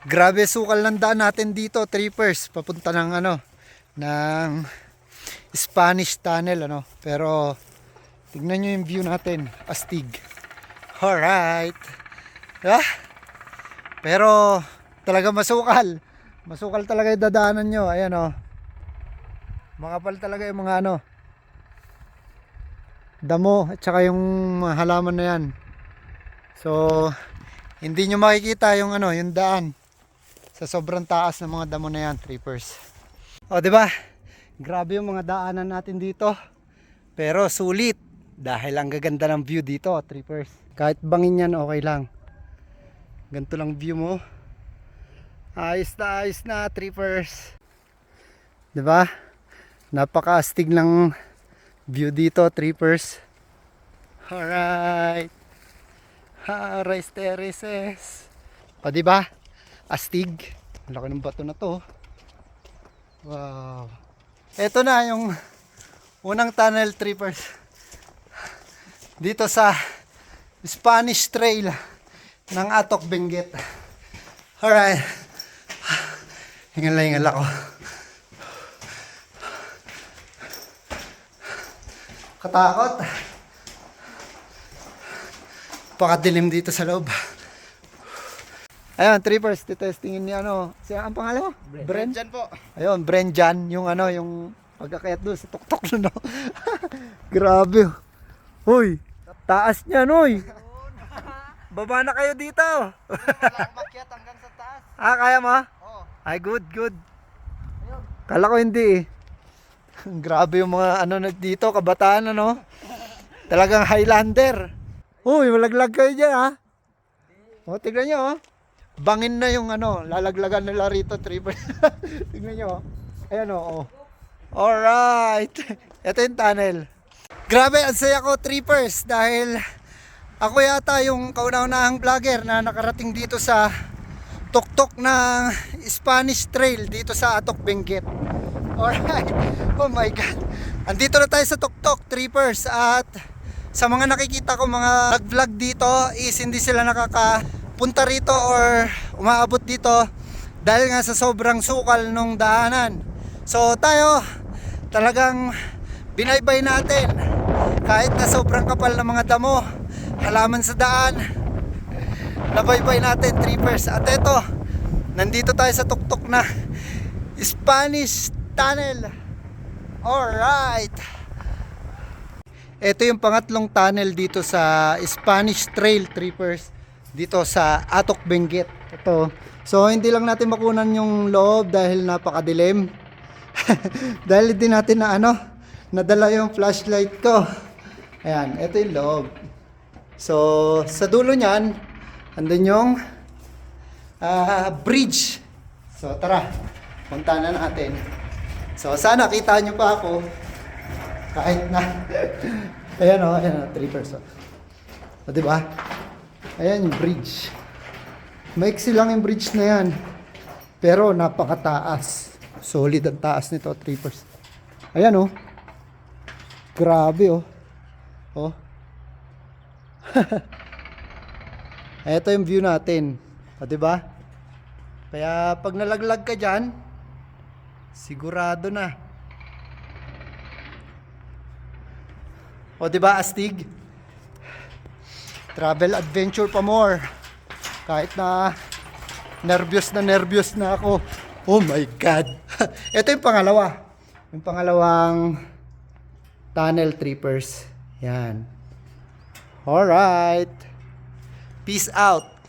Grabe sukal ng daan natin dito, trippers. Papunta ng ano, ng Spanish Tunnel, ano. Pero, tignan nyo yung view natin. Astig. Alright. Ah, pero, talaga masukal. Masukal talaga yung dadaanan nyo. Ayan, oh. Makapal talaga yung mga ano, damo at saka yung halaman na yan. So, hindi nyo makikita yung ano, yung daan sa sobrang taas ng mga damo na yan, trippers. O, di ba? Grabe yung mga daanan natin dito. Pero sulit dahil ang gaganda ng view dito, trippers. Kahit bangin yan, okay lang. Ganito lang view mo. Ayos na, ayos na, trippers. Di ba? Napaka-astig ng view dito, trippers. Alright. Rice terraces. O, di ba? Astig. Ang laki ng bato na to. Wow. Ito na yung unang tunnel trippers. Dito sa Spanish Trail ng Atok Benguet. Alright. Hingal na hingal ako. Katakot. Pakadilim dito sa loob. Ayun, trippers, titestingin ni ano. Siya ang pangalan mo? Bren. Dyan po. Ayun, Brenjan, yung ano, yung pagkakayat doon sa tuktok na no. Grabe. oh. Hoy, taas niya, noy. Baba na kayo dito. Wala makyat hanggang sa taas. ah, kaya mo? Oo. Ay, good, good. Kala ko hindi eh. Grabe yung mga ano na dito, kabataan ano. Talagang Highlander. Uy, malaglag kayo dyan ha. O, tignan nyo oh. Bangin na yung ano, lalaglagan nila rito, triple. tignan nyo oh. Ayan oh. oh. Alright. Ito yung tunnel. Grabe, ang saya ko, trippers, dahil ako yata yung kauna-unahang vlogger na nakarating dito sa tuktok ng Spanish Trail dito sa Atok Benguet. Alright. Oh my God. Andito na tayo sa tuktok, trippers. At sa mga nakikita ko mga nag-vlog dito is hindi sila nakakapunta rito or umaabot dito dahil nga sa sobrang sukal nung daanan. So tayo talagang binaybay natin. Kahit na sobrang kapal ng mga damo, halaman sa daan, nabaybay natin trippers at eto nandito tayo sa tuktok na Spanish Tunnel. Alright. Ito yung pangatlong tunnel dito sa Spanish Trail trippers dito sa Atok Benguet ito so hindi lang natin makunan yung loob dahil napakadilim dahil din natin na ano nadala yung flashlight ko ayan ito yung loob So, sa dulo niyan, andun yung ah, bridge. So, tara, punta na natin. So, sana kita nyo pa ako. Kahit na. ayan o, ayan o, 3 person. O, diba? Ayan yung bridge. Maiksi lang yung bridge na yan. Pero napakataas. Solid ang taas nito, 3 person. Ayan o. Grabe o. Oh. Ito yung view natin. O, ba? Kaya pag nalaglag ka dyan, sigurado na. O, ba, astig? Travel adventure pa more. Kahit na nervyos na nervyos na ako. Oh my God. Ito yung pangalawa. Yung pangalawang tunnel trippers. Yan. Alright. Peace out.